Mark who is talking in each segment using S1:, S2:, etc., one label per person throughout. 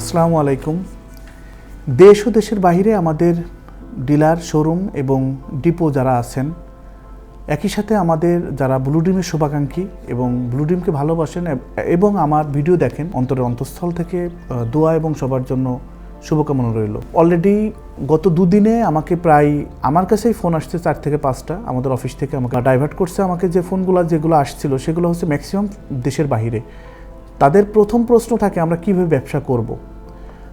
S1: আসসালামু আলাইকুম। দেশ ও দেশের বাইরে আমাদের ডিলার, শোরুম এবং ডিপো যারা আছেন, একই সাথে আমাদের যারা ব্লু ডিমের শুভাকাঙ্ক্ষী এবং ব্লু ডিমকে ভালোবাসেন এবং আমার ভিডিও দেখেন, অন্তরের অন্তঃস্থল থেকে দোয়া এবং সবার জন্য শুভকামনা রইল। অলরেডি গত দুদিনে আমাকে প্রায়, আমার কাছেই ফোন আসছে চার থেকে পাঁচটা। আমাদের অফিস থেকে আমাকে ডাইভার্ট করছে আমাকে যে ফোনগুলো, যেগুলো আসছিল, সেগুলো হচ্ছে ম্যাক্সিমাম দেশের বাইরে তাদের প্রথম প্রশ্ন থাকে, আমরা কীভাবে ব্যবসা করব?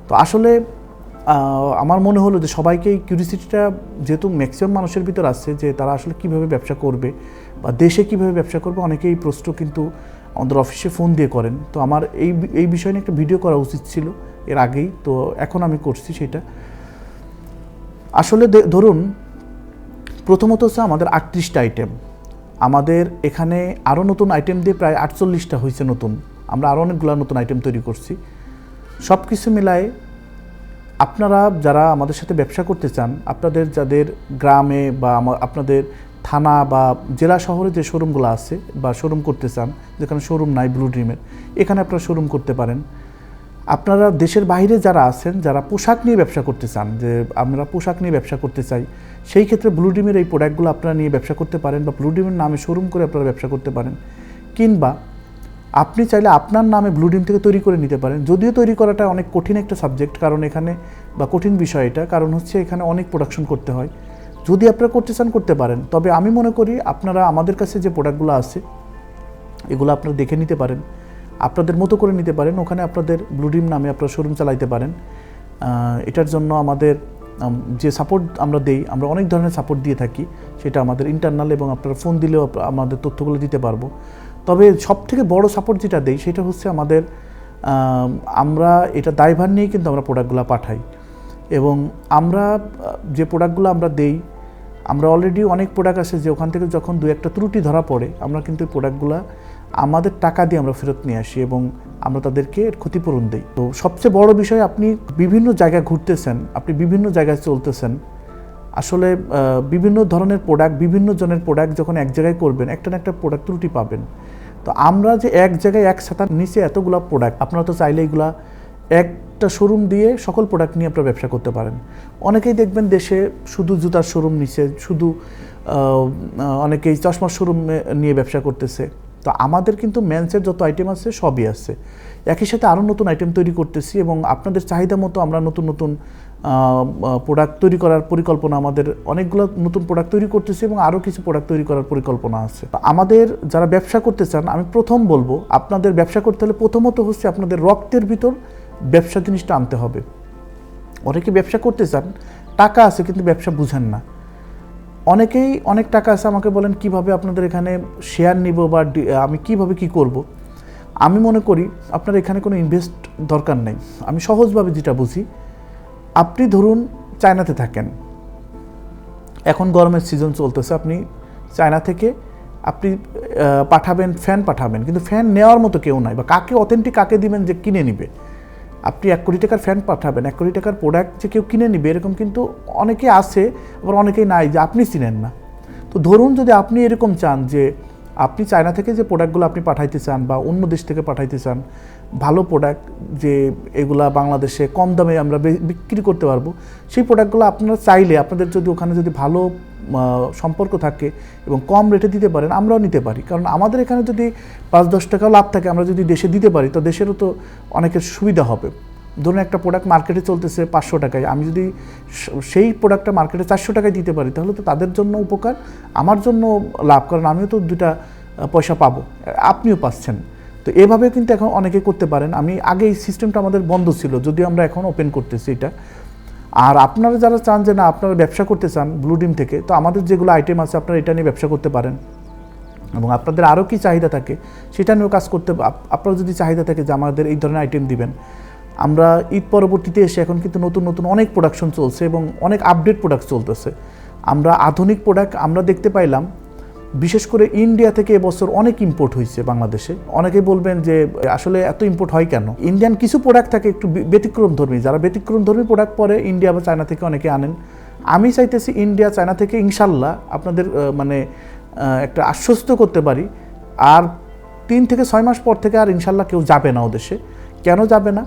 S1: তো আসলে আমার মনে হলো যে সবাইকে এই কিউরিসিটিটা যেহেতু ম্যাক্সিমাম মানুষের ভিতর আসছে যে তারা আসলে কীভাবে ব্যবসা করবে বা দেশে কীভাবে ব্যবসা করবে, অনেকেই প্রশ্ন কিন্তু আমাদের অফিসে ফোন দিয়ে করেন। তো আমার এই এই বিষয় নিয়ে একটা ভিডিও করা উচিত ছিল এর আগেই, তো এখন আমি করছি সেটা। আসলে ধরুন, প্রথমত হচ্ছে আমাদের আটত্রিশটা আইটেম আমাদের এখানে আরও নতুন আইটেম দিয়ে প্রায় আটচল্লিশটা হয়েছে নতুন। আমরা আরও অনেকগুলো নতুন আইটেম তৈরি করছি। সব কিছু মিলায় আপনারা যারা আমাদের সাথে ব্যবসা করতে চান, আপনাদের যাদের গ্রামে বা আপনাদের থানা বা জেলা শহরে যে শোরুমগুলো আছে বা শোরুম করতে চান, যেখানে শোরুম নাই ব্লু ড্রিমের এখানে আপনারা শোরুম করতে পারেন। আপনারা দেশের বাইরে যারা আছেন, যারা পোশাক নিয়ে ব্যবসা করতে চান, যে আমরা পোশাক নিয়ে ব্যবসা করতে চাই, সেই ক্ষেত্রে ব্লু ডিমের এই প্রোডাক্টগুলো আপনারা নিয়ে ব্যবসা করতে পারেন বা ব্লু ডিমের নামে শোরুম করে আপনারা ব্যবসা করতে পারেন। কিংবা আপনি চাইলে আপনার নামে ব্লু ডিম থেকে তৈরি করে নিতে পারেন। যদিও তৈরি করাটা অনেক কঠিন একটা সাবজেক্ট কারণ এখানে বা কঠিন বিষয় এটা, কারণ হচ্ছে এখানে অনেক প্রোডাকশন করতে হয়। যদি আপনারা করতে চান, করতে পারেন। তবে আমি মনে করি আপনারা আমাদের কাছে যে প্রোডাক্টগুলো আছে, এগুলো আপনারা দেখে নিতে পারেন। আপনাদের মতো করে নিতে পারেন। ওখানে আপনাদের ব্লু ডিম নামে আপনারা শোরুম চালাইতে পারেন। এটার জন্য আমাদের যে সাপোর্ট আমরা দেই, আমরা অনেক ধরনের সাপোর্ট দিয়ে থাকি। সেটা আমাদের ইন্টারনাল এবং আপনারা ফোন দিলেও আমাদের তথ্যগুলো দিতে পারব। তবে সব থেকে বড় সাপোর্ট যেটা দেই সেটা হচ্ছে আমাদের আমরা এটা দায়ভার নিয়েই কিন্তু আমরা প্রোডাক্টগুলো পাঠাই। এবং আমরা যে প্রোডাক্টগুলো আমরা দেই, আমরা অলরেডি অনেক প্রোডাক্ট আছে যে ওখান থেকে যখন দু একটা ত্রুটি ধরা পড়ে, আমরা কিন্তু প্রোডাক্টগুলো আমাদের টাকা দিয়ে আমরা ফেরত নিয়ে আসি এবং আমরা তাদেরকে ক্ষতিপূরণ দিই। তো সবচেয়ে বড় বিষয়, আপনি বিভিন্ন জায়গায় ঘুরতেছেন, আপনি বিভিন্ন জায়গায় চলতেছেন, আসলে বিভিন্ন ধরনের প্রোডাক্ট বিভিন্ন জনের প্রোডাক্ট যখন এক জায়গায় করবেন, একটা না একটা প্রোডাক্ট ত্রুটি পাবেন। তো আমরা যে এক জায়গায় এক ছাতার নিচে এতগুলো প্রোডাক্ট আপনারা তো চাইলে এগুলা একটা শোরুম দিয়ে সকল প্রোডাক্ট নিয়ে আপনারা ব্যবসা করতে পারেন। অনেকেই দেখবেন দেশে শুধু জুতার শোরুম নিচে, শুধু অনেকেই চশমার শোরুম নিয়ে ব্যবসা করতেছে। তো আমাদের কিন্তু মেন্সের যত আইটেম আছে, সবই আছে। একই সাথে আরও নতুন আইটেম তৈরি করতেছি এবং আপনাদের চাহিদা মতো আমরা নতুন নতুন প্রোডাক্ট তৈরি করার পরিকল্পনা আমাদের অনেকগুলো নতুন প্রোডাক্ট তৈরি করতেছি এবং আরও কিছু প্রোডাক্ট তৈরি করার পরিকল্পনা আছে। আমাদের যারা ব্যবসা করতে চান, আমি প্রথম বলব, আপনাদের ব্যবসা করতে হলে প্রথমত হচ্ছে আপনাদের রক্তের ভিতর ব্যবসা জিনিসটা আনতে হবে। অনেকে ব্যবসা করতে চান, টাকা আছে কিন্তু ব্যবসা বুঝেন না। অনেকেই, অনেক টাকা আছে, আমাকে বলেন কীভাবে আপনাদের এখানে শেয়ার নিব বা আমি কীভাবে কি করব। আমি মনে করি আপনার এখানে কোনো ইনভেস্ট দরকার নেই। আমি সহজভাবে যেটা বুঝি আপনি ধরুন চায়নাতে থাকেন। এখন গরমের সিজন চলতেছে, আপনি চায়না থেকে আপনি পাঠাবেন ফ্যান পাঠাবেন, কিন্তু ফ্যান নেওয়ার মতো কেউ নাই বা কাকে অথেন্টিক কাকে দিবেন যে কিনে নিবে? আপনি এক কোটি টাকার ফ্যান পাঠাবেন, এক কোটি টাকার প্রোডাক্ট যে কেউ কিনে নিবে, এরকম কিন্তু অনেকে আছে, আবার অনেকেই নাই যে আপনি চিনেন না। তো ধরুন যদি আপনি এরকম চান যে আপনি চায়না থেকে যে প্রোডাক্টগুলো আপনি পাঠাইতে চান বা অন্য দেশ থেকে পাঠাইতে চান, ভালো প্রোডাক্ট যে এগুলা বাংলাদেশে কম দামে আমরা বিক্রি করতে পারব, সেই প্রোডাক্টগুলো আপনারা চাইলে, আপনাদের যদি ওখানে যদি ভালো সম্পর্ক থাকে এবং কম রেটে দিতে পারেন, আমরাও নিতে পারি। কারণ আমাদের এখানে যদি পাঁচ দশ টাকাও লাভ থাকে, আমরা যদি দেশে দিতে পারি, তো দেশেরও তো অনেকের সুবিধা হবে। ধরুন একটা প্রোডাক্ট মার্কেটে চলতেছে পাঁচশো টাকায়, আমি যদি সেই প্রোডাক্টটা মার্কেটে চারশো টাকায় দিতে পারি, তাহলে তো তাদের জন্য উপকার, আমার জন্য লাভ, কারণ আমিও তো দুটা পয়সা পাবো, আপনিও পাচ্ছেন। তো এভাবে কিন্তু এখন অনেকে করতে পারেন। আমি আগে এই সিস্টেমটা আমাদের বন্ধ ছিল, যদিও আমরা এখন ওপেন করতেছি এটা। আর আপনারা যারা চান যে না, আপনারা ব্যবসা করতে চান ব্লু ডিম থেকে, তো আমাদের যেগুলো আইটেম আছে আপনারা এটা নিয়ে ব্যবসা করতে পারেন। এবং আপনাদের আরও কী চাহিদা থাকে, সেটা নিয়েও কাজ করতে, আপ- আপনার যদি চাহিদা থাকে যে আমাদের এই ধরনের আইটেম দিবেন আমরা ঈদ পরবর্তীতে এসে এখন কিন্তু নতুন নতুন অনেক প্রোডাকশন চলছে এবং অনেক আপডেট প্রোডাক্ট চলতেছে। আমরা আধুনিক প্রোডাক্ট আমরা দেখতে পাইলাম, বিশেষ করে ইন্ডিয়া থেকে এবছর অনেক ইম্পোর্ট হয়েছে বাংলাদেশে। অনেকে বলবেন যে, আসলে এত ইম্পোর্ট হয় কেন? ইন্ডিয়ান কিছু প্রোডাক্ট থাকে একটু ব্যতিক্রম ধর্মী যারা ব্যতিক্রম ধর্মী প্রোডাক্ট পরে ইন্ডিয়া বা চায়না থেকে অনেকে আনেন। আমি চাইতেছি ইন্ডিয়া চায়না থেকে ইনশাল্লাহ আপনাদের মানে একটা আশ্বস্ত করতে পারি। আর তিন থেকে ছয় মাস পর থেকে আর ইনশাল্লাহ কেউ যাবে না ও দেশে কেন যাবে না?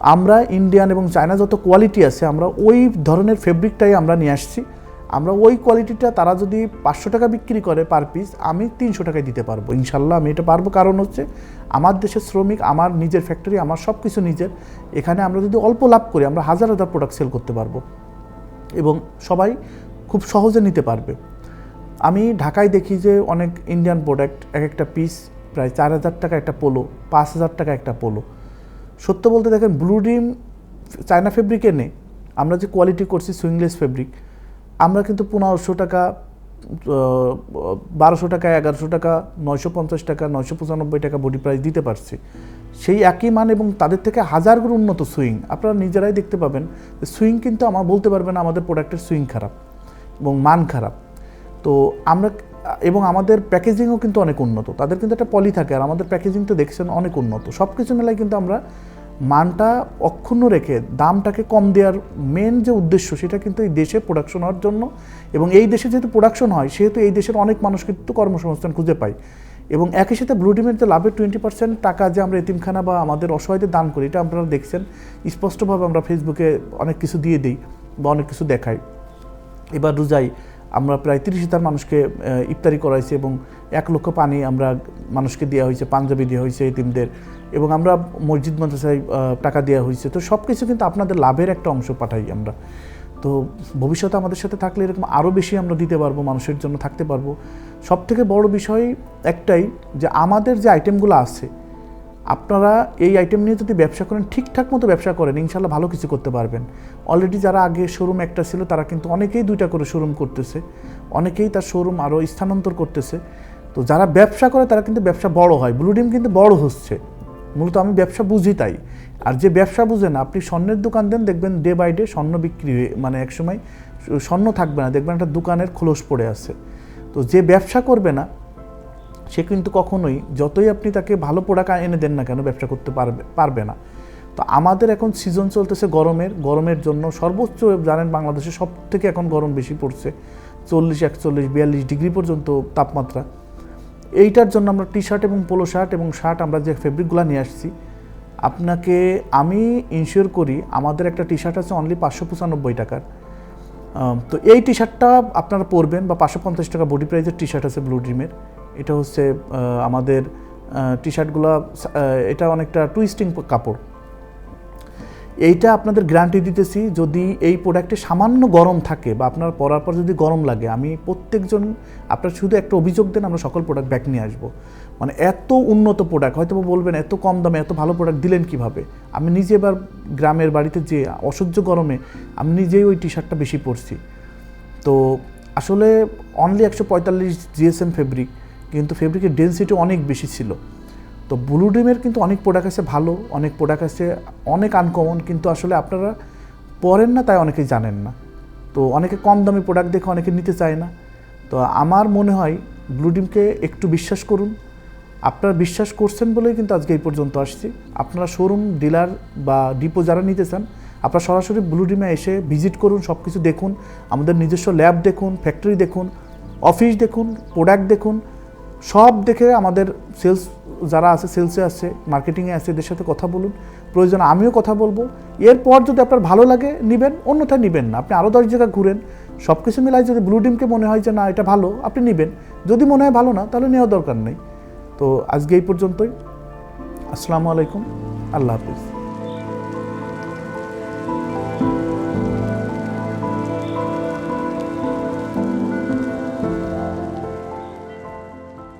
S1: আমরা ইন্ডিয়ান এবং চায়না যত কোয়ালিটি আছে, আমরা ওই ধরনের ফেব্রিকটাই আমরা নিয়ে আসছি। আমরা ওই কোয়ালিটিটা তারা যদি পাঁচশো টাকা বিক্রি করে পার পিস আমি তিনশো টাকায় দিতে পারব। ইনশাল্লাহ আমি এটা পারব। কারণ হচ্ছে, আমার দেশের শ্রমিক, আমার নিজের ফ্যাক্টরি আমার সব কিছু নিজের। এখানে আমরা যদি অল্প লাভ করি, আমরা হাজার হাজার প্রোডাক্ট সেল করতে পারব। এবং সবাই খুব সহজে নিতে পারবে। আমি ঢাকায় দেখি যে অনেক ইন্ডিয়ান প্রোডাক্ট এক একটা পিস প্রায় চার হাজার টাকা একটা পোলো পাঁচ হাজার টাকা একটা পোলো সত্য বলতে দেখেন ব্লু ডিম চায়না ফেব্রিকে নেই। আমরা যে কোয়ালিটি করছি সুইংলেস ফেব্রিক আমরা কিন্তু পনেরোশো টাকা বারোশো টাকা এগারোশো টাকা, নয়শো পঞ্চাশ টাকা, নয়শো পঁচানব্বই টাকা বডি প্রাইস দিতে পারছি। সেই একই মান এবং তাদের থেকে হাজার গুণ উন্নত সুইং আপনারা নিজেরাই দেখতে পাবেন সুইং কিন্তু আমার বলতে পারবেন আমাদের প্রোডাক্টের সুইং খারাপ এবং মান খারাপ। তো আমরা এবং আমাদের প্যাকেজিংও কিন্তু অনেক উন্নত। তাদের কিন্তু একটা পলি থাকে আর আমাদের প্যাকেজিং তো দেখছেন অনেক উন্নত। সব কিছু মেলায় কিন্তু আমরা মানটা অক্ষুণ্ণ রেখে দামটাকে কম দেওয়ার মেন যে উদ্দেশ্য সেটা কিন্তু এই দেশে প্রোডাকশন হওয়ার জন্য এবং এই দেশে যেহেতু প্রোডাকশন হয়, সেহেতু এই দেশের অনেক মানুষ কিন্তু কর্মসংস্থান খুঁজে পায়। এবং একই সাথে ব্লু ডিমের যে লাভের টোয়েন্টি পার্সেন্ট টাকা যে আমরা এতিমখানা বা আমাদের অসহায়দের দান করি, এটা আপনারা দেখছেন। স্পষ্টভাবে আমরা ফেসবুকে অনেক কিছু দিয়ে দিই বা অনেক কিছু দেখাই। এবার রোজাই আমরা প্রায় তিরিশ হাজার মানুষকে ইফতারি করাইছি এবং এক লক্ষ পানি আমরা মানুষকে দেওয়া হয়েছে, পাঞ্জাবি দেওয়া হয়েছে এতিমদের এবং আমরা মসজিদ, মাদ্রাসায় টাকা দেওয়া হয়েছে। তো সব কিছু কিন্তু আপনাদের লাভের একটা অংশ পাঠাই আমরা। তো ভবিষ্যতে আমাদের সাথে থাকলে এরকম আরও বেশি আমরা দিতে পারব, মানুষের জন্য থাকতে পারব। সব থেকে বড় বিষয় একটাই যে আমাদের যে আইটেমগুলো আছে আপনারা এই আইটেম নিয়ে যদি ব্যবসা করেন, ঠিকঠাক মতো ব্যবসা করেন, ইনশাল্লাহ ভালো কিছু করতে পারবেন। অলরেডি যারা আগে শোরুম একটা ছিল, তারা কিন্তু অনেকেই দুইটা করে শোরুম করতেছে। অনেকেই তার শোরুম আরও স্থানান্তর করতেছে। তো যারা ব্যবসা করে, তারা কিন্তু ব্যবসা বড় হয়। ব্লু ডিম কিন্তু বড় হচ্ছে। মূলত আমি ব্যবসা বুঝি তাই। আর যে ব্যবসা বুঝে না আপনি স্বর্ণের দোকান দেন, দেখবেন ডে বাই ডে স্বর্ণ বিক্রি মানে একসময় স্বর্ণ থাকবে না। দেখবেন একটা দোকানের খোলস পড়ে আছে। তো যে ব্যবসা করবে না সে কিন্তু কখনোই যতই আপনি তাকে ভালো প্রোডাক্ট এনে দেন না কেন, ব্যবসা করতে পারবে পারবে না। তো আমাদের এখন সিজন চলতেছে গরমের গরমের জন্য সর্বোচ্চ জানেন বাংলাদেশে সব থেকে এখন গরম বেশি পড়ছে, চল্লিশ, একচল্লিশ, বিয়াল্লিশ ডিগ্রি পর্যন্ত তাপমাত্রা। এইটার জন্য আমরা টি শার্ট এবং পোলো শার্ট এবং শার্ট আমরা যে ফেব্রিকগুলো নিয়ে আসছি, আপনাকে আমি ইনশিওর করি আমাদের একটা টি শার্ট আছে অনলি পাঁচশো পঁচানব্বই টাকার। তো এই টি শার্টটা আপনারা পরবেন বা পাঁচশো পঞ্চাশ টাকা বডি প্রাইজের টি শার্ট আছে ব্লু ড্রিমের এটা হচ্ছে আমাদের টি শার্টগুলো এটা অনেকটা টুইস্টিং কাপড়। এইটা আপনাদের গ্যারান্টি দিতেছি, যদি এই প্রোডাক্টে সামান্য গরম থাকে বা আপনার পরার পর যদি গরম লাগে, আমি প্রত্যেকজন, আপনার শুধু একটা অভিযোগ দেন, আমরা সকল প্রোডাক্ট ব্যাক নিয়ে আসব। মানে এত উন্নত প্রোডাক্ট হয়তো বলবেন এত কম দামে এত ভালো প্রোডাক্ট দিলেন কীভাবে? আমি নিজে এবার গ্রামের বাড়িতে যে অসহ্য গরমে, আমি নিজেই ওই টি শার্টটা বেশি পরছি। তো আসলে অনলি একশো পঁয়তাল্লিশ জিএসএম ফেব্রিক কিন্তু ফেব্রিকের ডেন্সিটি অনেক বেশি ছিল। তো ব্লু ডিমের কিন্তু অনেক প্রোডাক্ট আছে ভালো, অনেক প্রোডাক্ট আছে অনেক আনকমন কিন্তু আসলে আপনারা পড়েন না, তাই অনেকেই জানেন না। তো অনেকে কম দামি প্রোডাক্ট দেখে অনেকে নিতে চায় না। তো আমার মনে হয় ব্লু ডিমকে একটু বিশ্বাস করুন। আপনারা বিশ্বাস করছেন বলেই কিন্তু আজকে এই পর্যন্ত আসছি। আপনারা শোরুম ডিলার বা ডিপো যারা নিতে চান, আপনারা সরাসরি ব্লু ডিমে এসে ভিজিট করুন সব কিছু দেখুন। আমাদের নিজস্ব ল্যাব দেখুন ফ্যাক্টরি দেখুন অফিস দেখুন প্রোডাক্ট দেখুন। সব দেখে আমাদের সেলস যারা আছে সেলসে আছে মার্কেটিংয়ে আছে, এদের সাথে কথা বলুন। প্রয়োজন আমিও কথা বলব। এরপর যদি আপনার ভালো লাগে, নেবেন, অন্যথায় নেবেন না। আপনি আরও দশ জায়গা ঘুরেন সব কিছু মিলাই যদি ব্লু ডিমকে মনে হয় যে, না, এটা ভালো আপনি নেবেন। যদি মনে হয় ভালো না, তাহলে নেওয়া দরকার নেই। তো আজকে এই পর্যন্তই। আসসালামু আলাইকুম। আল্লাহ হাফিজ।